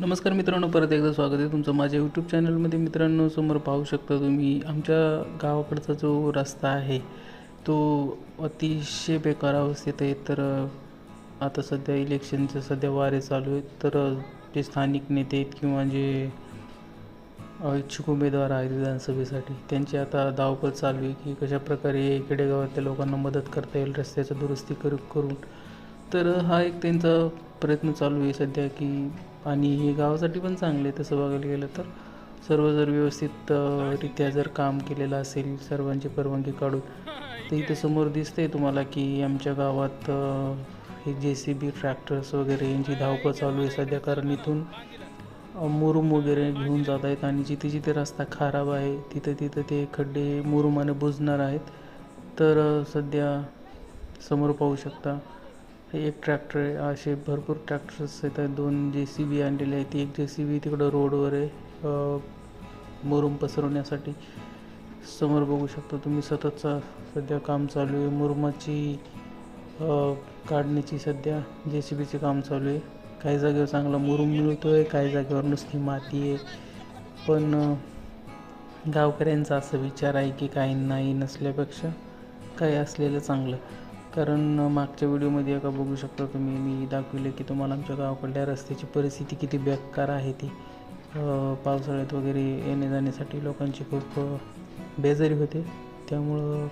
नमस्कार मित्रांनो परत एकदा स्वागत आहे तुमचं माझ्या यूट्यूब चॅनलमध्ये मित्रांनो समोर पाहू शकता तुम्ही आमच्या गावाकडचा जो रस्ता आहे तो अतिशय बेकार अवस्थेत आहे. तर आता सध्या इलेक्शनचे सध्या वारे चालू आहेत. तर जे स्थानिक नेते आहेत किंवा जे इच्छुक उमेदवार आहेत विधानसभेसाठी त्यांची आता धावपळ चालू आहे की कशाप्रकारे खेडेगावातल्या लोकांना मदत करता येईल रस्त्याचं दुरुस्ती करू करून. तर हा एक त्यांचा प्रयत्न चालू आहे सध्या की आणि हे गावासाठी पण चांगलं आहे. तसं बघायला गेलं तर सर्व जर व्यवस्थित रित्या जर काम केलेलं असेल सर्वांची परवानगी काढून तर इथं समोर दिसतंय तुम्हाला की आमच्या गावात हे जे सी बी ट्रॅक्टर्स वगैरे यांची धावपळ चालू आहे. सध्या कारण इथून मुरुम वगैरे घेऊन जात आहेत आणि जिथे जिथे रस्ता खराब आहे तिथं तिथं ते खड्डे मुरुमाने बुजणार आहेत. तर सध्या समोर पाहू शकता. एक ट्रॅक्टर आहे. असे भरपूर ट्रॅक्टर्स आहेत. दोन जे सी बी आणलेले आहेत. एक जे सी बी तिकडं रोडवर आहे. मुरुम पसरवण्यासाठी. समोर बघू शकता तुम्ही सततचा सध्या काम चालू आहे. मुरुमाची काढण्याची सध्या जे सी बीचे काम चालू आहे. काही जागेवर चांगला मुरुम मिळतो आहे काही जागेवर नुसती माती आहे. पण गावकऱ्यांचा असा विचार आहे की काही नाही नसल्यापेक्षा काही असलेलं चांगलं. कारण मागच्या व्हिडिओमध्ये एका बघू शकता तुम्ही मी दाखविले की तुम्हाला आमच्या गावाकडल्या रस्त्याची परिस्थिती किती बेकार आहे ती. पावसाळ्यात वगैरे येणे जाण्यासाठी लोकांची खूप बेजारी होते. त्यामुळं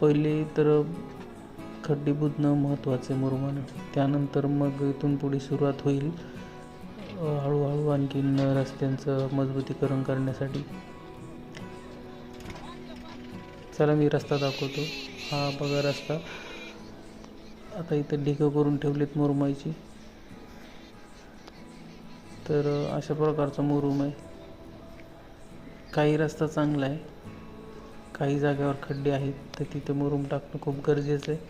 पहिले तर खड्डे बुजणं महत्त्वाचं आहे मुरुमानं. त्यानंतर मग इथून पुढे सुरुवात होईल. हळूहळू आणखीन रस्त्यांचं मजबूतीकरण करण्यासाठी. चला मी रस्ता दाखवतो. हा बघा रस्ता. आता इथं ढिकं करून ठेवलेत मुरुमाईची. तर अशा प्रकारचा मुरुम आहे. काही रस्ता चांगला आहे. काही जागेवर खड्डे आहेत. तर तिथे मुरुम टाकणं खूप गरजेचं आहे.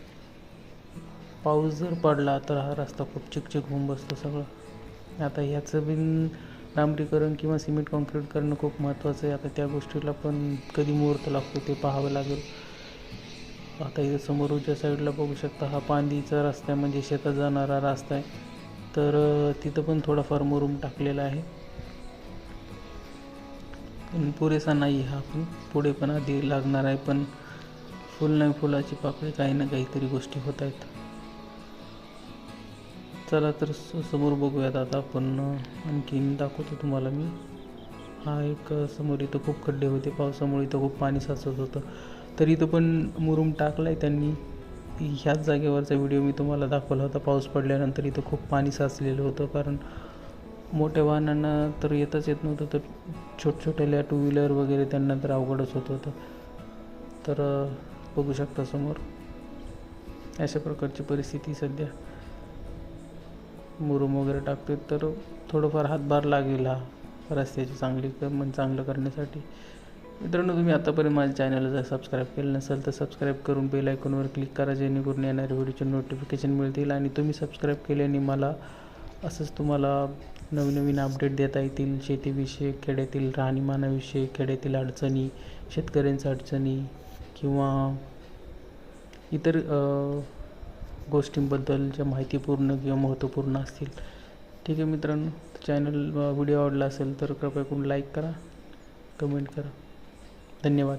पाऊस जर पडला तर हा रस्ता खूप चिकचिक होऊन बसतो सगळं. आता ह्याचं बिन डांबरीकरण किंवा सिमेंट कॉन्क्रीट करणं खूप महत्त्वाचं आहे. आता त्या गोष्टीला पण कधी मुहूर्त लागतो ते पाहावं लागेल. आता इथं समोर उजव्या साईडला बघू शकता हा पांदीचा रस्ता आहे म्हणजे शेतात जाणारा रस्ता आहे. तर तिथं पण थोडाफार मुरूम टाकलेला आहे. पण पुरेसा नाही हा पण पुढे पण आधी लागणार आहे पण फुल नाही फुलाची पाकळी काही ना काहीतरी गोष्टी होत आहेत. चला तर स- समोर बघूयात आता आपण आणखीन दाखवतो तुम्हाला मी. हा एक समोर इथं खूप खड्डे होते पावसामुळे इथं खूप पाणी साचत होतं. तर इथं पण मुरुम टाकला आहे त्यांनी. ह्याच जागेवरचा व्हिडिओ मी तुम्हाला दाखवला होता. पाऊस पडल्यानंतर इथं खूप पाणी साचलेलं होतं कारण मोठ्या वाहनांना तर येताच येत नव्हतं तर छोट छोट्याल्या टू व्हीलर वगैरे त्यांना तर अवघडच होत होतं. तर बघू शकता समोर. अशा प्रकारची परिस्थिती सध्या. मुरुम वगैरे टाकतो तर थोडंफार हातभार लागेल हा रस्त्याची चांगली मन चांगलं करण्यासाठी. मित्रांनो तुम्ही आतापर्यंत माझ्या चॅनलला जर सबस्क्राईब केलं नसेल तर सबस्क्राईब करून बेल आयकॉनवर क्लिक करा जेणेकरून येणाऱ्या व्हिडिओचे नोटिफिकेशन मिळतील आणि तुम्ही सबस्क्राईब केल्याने मला असंच तुम्हाला नवीन नवीन अपडेट देता येतील. शेतीविषयक खेड्यातील राहणीमानाविषयी खेड्यातील अडचणी शेतकऱ्यांच्या अडचणी किंवा इतर गोष्टींबद्दल ज्या माहितीपूर्ण किंवा महत्त्वपूर्ण असतील. ठीक आहे मित्रांनो चॅनल व्हिडिओ आवडला असेल तर कृपया करून लाईक करा कमेंट करा. धन्यवाद.